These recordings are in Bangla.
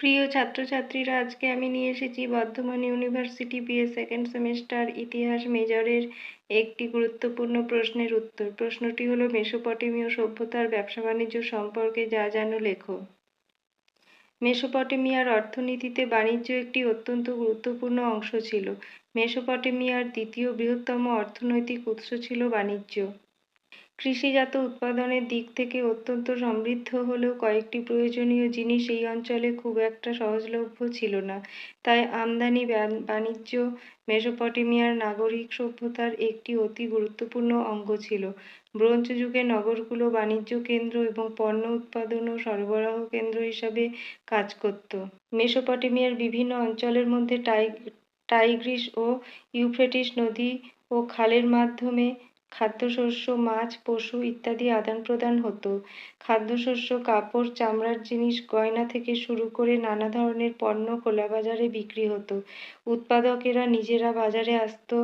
প্রিয় ছাত্রছাত্রীরা, আজকে আমি নিয়ে এসেছি Bardhaman university BA second semester ইতিহাস মেজরের একটি গুরুত্বপূর্ণ প্রশ্নের উত্তর। প্রশ্নটি হলো, মেসোপটেমীয় সভ্যতার ব্যবসা বাণিজ্য সম্পর্কে যা জানো লেখো। মেসোপটেমিয়ার অর্থনীতিতে বাণিজ্য একটি অত্যন্ত গুরুত্বপূর্ণ অংশ ছিল। মেসোপটেমিয়ার দ্বিতীয় বৃহত্তম অর্থনৈতিক উৎস ছিল বাণিজ্য। কৃষিজাত উৎপাদনের দিক থেকে অত্যন্ত সমৃদ্ধ হলেও কয়েকটি প্রয়োজনীয় জিনিস এই অঞ্চলে খুব একটা সহজলভ্য ছিল না। তাই আমদানি বাণিজ্য, মেসোপটেমিয়ার নাগরিক সভ্যতার একটি অতি গুরুত্বপূর্ণ অঙ্গ ছিল। ব্রোঞ্জ যুগে নগরগুলো বাণিজ্য কেন্দ্র এবং পণ্য উৎপাদন ও সরবরাহ কেন্দ্র হিসাবে কাজ করত। মেসোপটেমিয়ার বিভিন্ন অঞ্চলের মধ্যে টাই, টাইগ্রিস ও ইউফ্রেটিস নদী ও খালের মাধ্যমে খাদ্যশস্য, মাছ, পশু ইত্যাদি আদান প্রদান হতো। খাদ্যশস্য, কাপড়, চামড়ার জিনিস, গয়না থেকে শুরু করে নানা ধরনের পণ্য খোলা বাজারে বিক্রি হতো। উৎপাদকেরা নিজেরা বাজারে আসতো,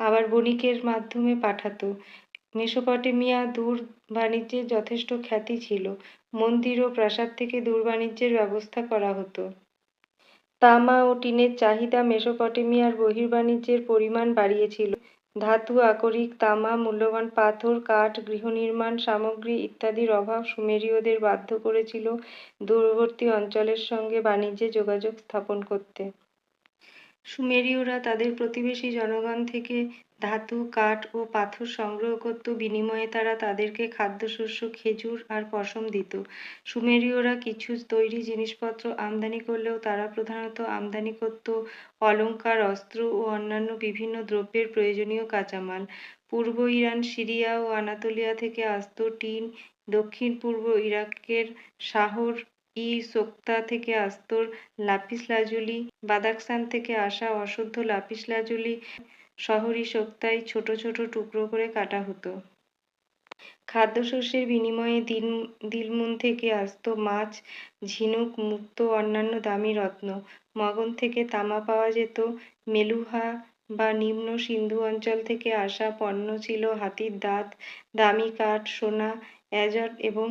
আবার বণিকের মাধ্যমে পাঠাতো। মেসোপটেমিয়া দূর বাণিজ্যের যথেষ্ট খ্যাতি ছিল। মন্দির ও প্রাসাদ থেকে দূর বাণিজ্যের ব্যবস্থা করা হতো। তামা ও টিনের চাহিদা মেসোপটেমিয়ার বহির্বাণিজ্যের পরিমাণ বাড়িয়েছিল। ধাতু, আকরিক, তামা, মূল্যবান পাথর, কাঠ গৃহনির্মাণ সামগ্রী ইত্যাদির অভাব সুমেরীয়দের বাধ্য করেছিল দূরবর্তী অঞ্চলের সঙ্গে বাণিজ্যে যোগাযোগ স্থাপন করতে। সুমেরীয়রা তাদের প্রতিবেশী জনগণ থেকে ধাতু, কাঠ ও পাথর সংগ্রহ করত। বিনিময়ে তারা তাদেরকে খাদ্যশস্য, খেজুর আর পশম দিত। সুমেরীয়রা কিছু তৈরি জিনিসপত্র আমদানি করলেও তারা প্রধানত আমদানি করত অলঙ্কার অস্ত্র ও অন্যান্য বিভিন্ন দ্রব্যের প্রয়োজনীয় কাঁচামাল। পূর্ব ইরান, সিরিয়া ও আনাতোলিয়া থেকে আসত টিন দক্ষিণ পূর্ব ইরাকের শাহর ই সোক্তা থেকে আসত লাপিস লাজুলি, বাদাকসান থেকে আসা অশুদ্ধ লাপিস লাজুলি শহরি সোক্তায় ছোট ছোট টুকরো করে কাটা হতো। খাদ্যশস্যের বিনিময়ে দিন, দিলমুন থেকে আসত মাছ, ঝিনুক, মুক্ত অন্যান্য দামি রত্ন, মগন থেকে তামা পাওয়া যেত, মেলুহা বা নিম্ন সিন্ধু অঞ্চল থেকে আসা পণ্য ছিল হাতির দাঁত, দামি কাঠ, সোনা অ্যাজট এবং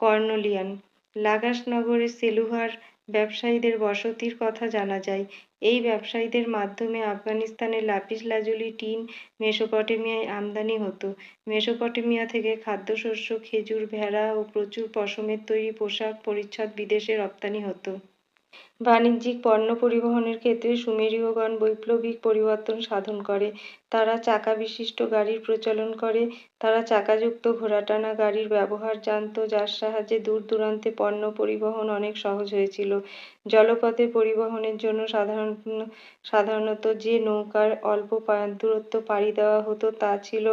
কর্নোলিয়ান। লাগাস নগরে সেলুহার ব্যবসায়ীদের বসতির কথা জানা যায়। এই ব্যবসায়ীদের মাধ্যমে আফগানিস্তানের লাপিস লাজুলি টিন মেসোপটেমিয়ায় আমদানি হতো। মেসোপটেমিয়া থেকে খাদ্যশস্য, খেজুর, ভেড়া ও প্রচুর পশমের তৈরি পোশাক পরিচ্ছদ বিদেশে রপ্তানি হতো। বাণিজ্যিক পণ্য পরিবহনের ক্ষেত্রে সুমেরীয়গণ বৈপ্লবিক পরিবর্তন সাধন করে। তারা চাকা বিশিষ্ট গাড়ির প্রচলন করে। তারা চাকাযুক্ত ঘোড়াটানা গাড়ির ব্যবহার জানত, যার সাহায্যে দূর দূরান্তে পণ্য পরিবহন অনেক সহজ হয়েছিল। জলপথে পরিবহনের জন্য সাধারণ, সাধারণত যে নৌকার অল্প দূরত্ব পাড়ি দেওয়া হতো, তা ছিল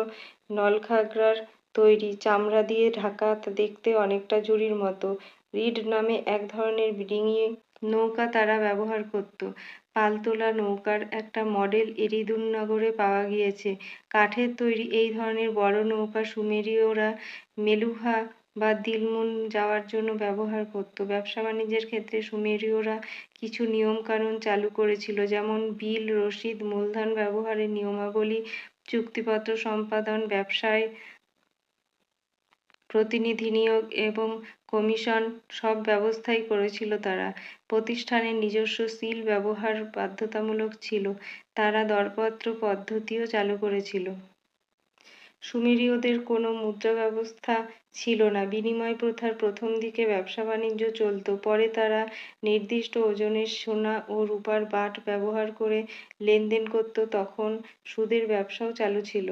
নলখাগড়ার তৈরি। চামড়া দিয়ে ঢাকা দেখতে অনেকটা ঝুড়ির মতো। রিড নামে এক ধরনের ডিঙি নৌকা তারা ব্যবহার করত। পালতোলা নৌকার একটা মডেল এরিদুন্নগরে পাওয়া গিয়েছে। কাঠের তৈরি এই ধরনের বড় নৌকা সুমেরীয়রা মেলুহা বা দিলমুন যাওয়ার জন্য ব্যবহার করত। ব্যবসা বাণিজ্যের ক্ষেত্রে সুমেরীয়রা কিছু নিয়মকানুন চালু করেছিল, যেমন বিল, রসিদ, মূলধন ব্যবহারের নিয়মাবলী, চুক্তিপত্র সম্পাদন, ব্যবসায় প্রতিনিধি নিয়োগ এবং কমিশন সব ব্যবস্থাই করেছিল তারা। প্রতিষ্ঠানের নিজস্ব সিল ব্যবহার বাধ্যতামূলক ছিল। তারা দরপত্র পদ্ধতিও চালু করেছিল। সুমেরীয়দের কোনো মুদ্রা ব্যবস্থা ছিল না। বিনিময় প্রথার প্রথম দিকে ব্যবসা বাণিজ্য চলত। পরে তারা নির্দিষ্ট ওজনের সোনা ও রূপার বাট ব্যবহার করে লেনদেন করত। তখন সুদের ব্যবসাও চালু ছিল।